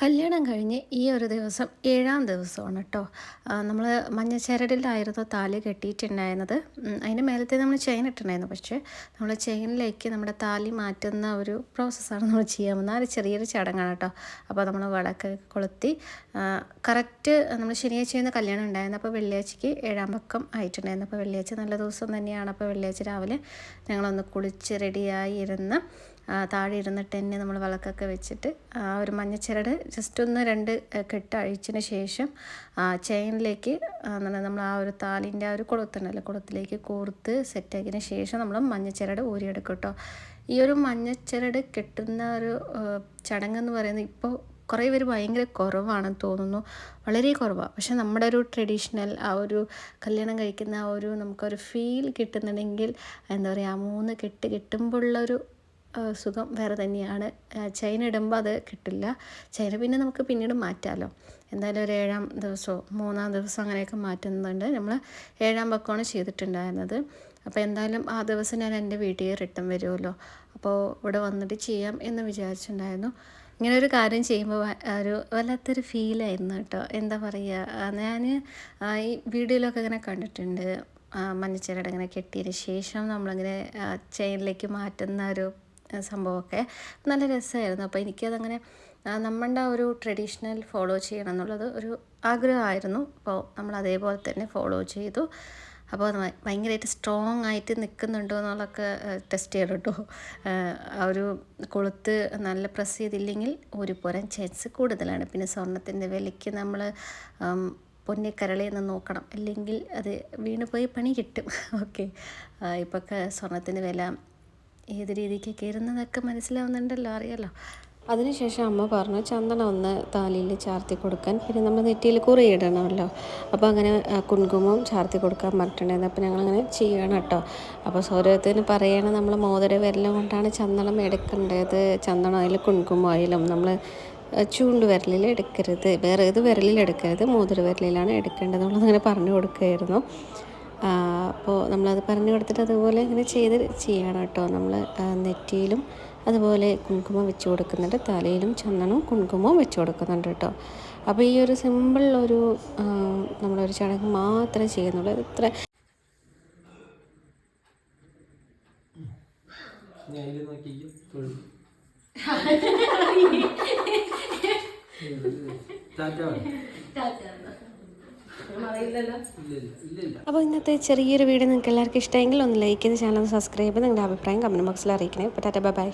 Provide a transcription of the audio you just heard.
കല്യാണം കഴിഞ്ഞ് ഈ ഒരു ദിവസം ഏഴാം ദിവസമാണ് കേട്ടോ നമ്മൾ മഞ്ഞച്ചരടിലായിരുന്നു താലി കെട്ടിയിട്ടുണ്ടായിരുന്നത്. അതിന് മേലത്തെ നമ്മൾ ചെയിൻ ഇട്ടിട്ടുണ്ടായിരുന്നു. പക്ഷേ നമ്മൾ ചെയിനിലേക്ക് നമ്മുടെ താലി മാറ്റുന്ന ഒരു പ്രോസസ്സാണ് നമ്മൾ ചെയ്യാൻ പോകുന്നത് ഒരു ചെറിയൊരു ചടങ്ങാണ് കേട്ടോ അപ്പോൾ നമ്മൾ വിളക്ക് കൊളുത്തി കറക്റ്റ് നമ്മൾ ശനിയാഴ്ച ചെയ്യുന്ന കല്യാണം ഉണ്ടായിരുന്നു അപ്പോൾ വെള്ളിയാഴ്ചയ്ക്ക് ഏഴാം പക്കം ആയിട്ടുണ്ടായിരുന്നു. അപ്പോൾ വെള്ളിയാഴ്ച നല്ല ദിവസം തന്നെയാണ്. അപ്പോൾ വെള്ളിയാഴ്ച രാവിലെ ഞങ്ങളൊന്ന് കുളിച്ച് റെഡിയായി ഇരുന്ന് താഴെ ഇരുന്നിട്ട് തന്നെ നമ്മൾ വിളക്കൊക്കെ വെച്ചിട്ട് ആ ഒരു മഞ്ഞച്ചിരട് ജസ്റ്റ് ഒന്ന് രണ്ട് കെട്ട് അഴിച്ചതിന് ശേഷം ചെയിനിലേക്ക് നമ്മൾ ആ ഒരു താലിന്റെ ആ ഒരു കുളത്തുണ്ടല്ലോ കുളത്തിലേക്ക് കോർത്ത് സെറ്റാക്കിയതിന് ശേഷം നമ്മൾ മഞ്ഞച്ചിരട് ഊരിയെടുക്കും കേട്ടോ ഈ ഒരു മഞ്ഞച്ചിരട് കെട്ടുന്ന ഒരു ചടങ്ങെന്ന് പറയുന്നത് ഇപ്പോൾ കുറേ പേര് ഭയങ്കര കുറവാണെന്ന് തോന്നുന്നു. വളരെ കുറവാണ് പക്ഷെ നമ്മുടെ ഒരു ട്രഡീഷണൽ ആ ഒരു കല്യാണം കഴിക്കുന്ന ആ ഒരു നമുക്കൊരു ഫീൽ കിട്ടുന്നുണ്ടെങ്കിൽ എന്താ പറയുക ആ മൂന്ന് കെട്ട് കെട്ടുമ്പോഴുള്ളൊരു സുഖം വേറെ തന്നെയാണ്. ചൈന ഇടുമ്പോൾ അത് കിട്ടില്ല. ചൈന പിന്നെ നമുക്ക് പിന്നീട് മാറ്റാമല്ലോ എന്തായാലും ഒരു ഏഴാം ദിവസമോ മൂന്നാം ദിവസം അങ്ങനെയൊക്കെ മാറ്റുന്നുണ്ട്. നമ്മൾ ഏഴാം പക്കമാണ് ചെയ്തിട്ടുണ്ടായിരുന്നത്. അപ്പോൾ എന്തായാലും ആ ദിവസം ഞാൻ എന്റെ വീട്ടിൽ റിട്ടേൺ വരുമല്ലോ. അപ്പോൾ ഇവിടെ വന്നിട്ട് ചെയ്യാം എന്ന് വിചാരിച്ചിട്ടുണ്ടായിരുന്നു. ഇങ്ങനെ ഒരു കാര്യം ചെയ്യുമ്പോൾ ഒരു വല്ലാത്തൊരു ഫീലായിരുന്നു കേട്ടോ. എന്താ പറയുക ഞാൻ ഈ വീഡിയോയിലൊക്കെ ഇങ്ങനെ കണ്ടിട്ടുണ്ട്. മഞ്ഞച്ചിരട് ഇങ്ങനെ കെട്ടിയതിന് ശേഷം നമ്മളിങ്ങനെ ചെയിനിലേക്ക് മാറ്റുന്ന ഒരു സംഭവമൊക്കെ. നല്ല രസമായിരുന്നു. അപ്പോൾ എനിക്കതങ്ങനെ നമ്മളുടെ ഒരു ട്രഡീഷണൽ ഫോളോ ചെയ്യണം എന്നുള്ളത് ഒരു ആഗ്രഹമായിരുന്നു. അപ്പോൾ നമ്മൾ അതേപോലെ തന്നെ ഫോളോ ചെയ്തു. അപ്പോൾ അത് ഭയങ്കരമായിട്ട് സ്ട്രോങ് ആയിട്ട് നിൽക്കുന്നുണ്ടോ എന്നുള്ളതൊക്കെ ടെസ്റ്റ് ചെയ്യണം കേട്ടോ. ആ ഒരു കൊളുത്ത് നല്ല പ്രസ് ചെയ്തില്ലെങ്കിൽ ഒരു പോരാൻ ചാൻസ് കൂടുതലാണ്. പിന്നെ സ്വർണത്തിന്റെ വിലയ്ക്ക് നമ്മൾ പൊന്നിക്കരളയെന്ന് നോക്കണം. അല്ലെങ്കിൽ അത് വീണ് പോയി പണി കിട്ടും. ഓക്കെ ഇപ്പോഴൊക്കെ സ്വർണത്തിന്റെ വില ഏത് രീതിക്ക് കയറുന്നതൊക്കെ മനസ്സിലാവുന്നുണ്ടല്ലോ അറിയാലോ. അതിനുശേഷം അമ്മ പറഞ്ഞു ചന്ദനം ഒന്ന് താലിയിൽ ചാർത്തി കൊടുക്കാൻ. പിന്നെ നമ്മൾ നെറ്റിയിൽ കുറി ഇടണമല്ലോ. അപ്പോൾ അങ്ങനെ കുങ്കുമം ചാർത്തി കൊടുക്കാൻ പറഞ്ഞിട്ടുണ്ടായിരുന്നു. അപ്പോൾ ഞങ്ങളങ്ങനെ ചെയ്യണം കേട്ടോ. അപ്പോൾ സൗരത്തിന് പറയണം നമ്മൾ മോതിര വിരലും കൊണ്ടാണ് ചന്ദനം എടുക്കേണ്ടത്. ചന്ദനം ആയാലും കുങ്കുമം ആയാലും നമ്മൾ ചൂണ്ട് വിരലിൽ എടുക്കരുത്. വേറെ ഏത് വിരലിൽ എടുക്കരുത്? മോതിര വിരലിലാണ് എടുക്കേണ്ടത്. നമ്മളങ്ങനെ പറഞ്ഞു കൊടുക്കുമായിരുന്നു അപ്പോൾ നമ്മളത് പറഞ്ഞു കൊടുത്തിട്ട് അതുപോലെ ഇങ്ങനെ ചെയ്ത് ചെയ്യണം കേട്ടോ. നമ്മൾ നെറ്റിയിലും അതുപോലെ കുങ്കുമം വെച്ച് കൊടുക്കുന്നുണ്ട്. തലയിലും ചന്ദനവും കുങ്കുമവും വെച്ച് കൊടുക്കുന്നുണ്ട് കേട്ടോ. അപ്പോൾ ഈ ഒരു സിമ്പിൾ ഒരു നമ്മളൊരു ചടങ്ങ് മാത്രമേ ചെയ്യുന്നുള്ളൂ. ഇത് ഇത്ര ടാറ്റ അപ്പോൾ ഇന്നത്തെ ചെറിയൊരു വീഡിയോ നിങ്ങൾക്ക് എല്ലാവർക്കും ഇഷ്ടമെങ്കിൽ ഒന്ന് ലൈക്ക് ചെയ്ത് ചാനൽ സബ്സ്ക്രൈബ് ചെയ്ത് നിങ്ങളുടെ അഭിപ്രായം കമന്റ് ബോക്സിൽ അറിയിക്കണേ. അപ്പോൾ ടാറ്റ ബൈ ബൈ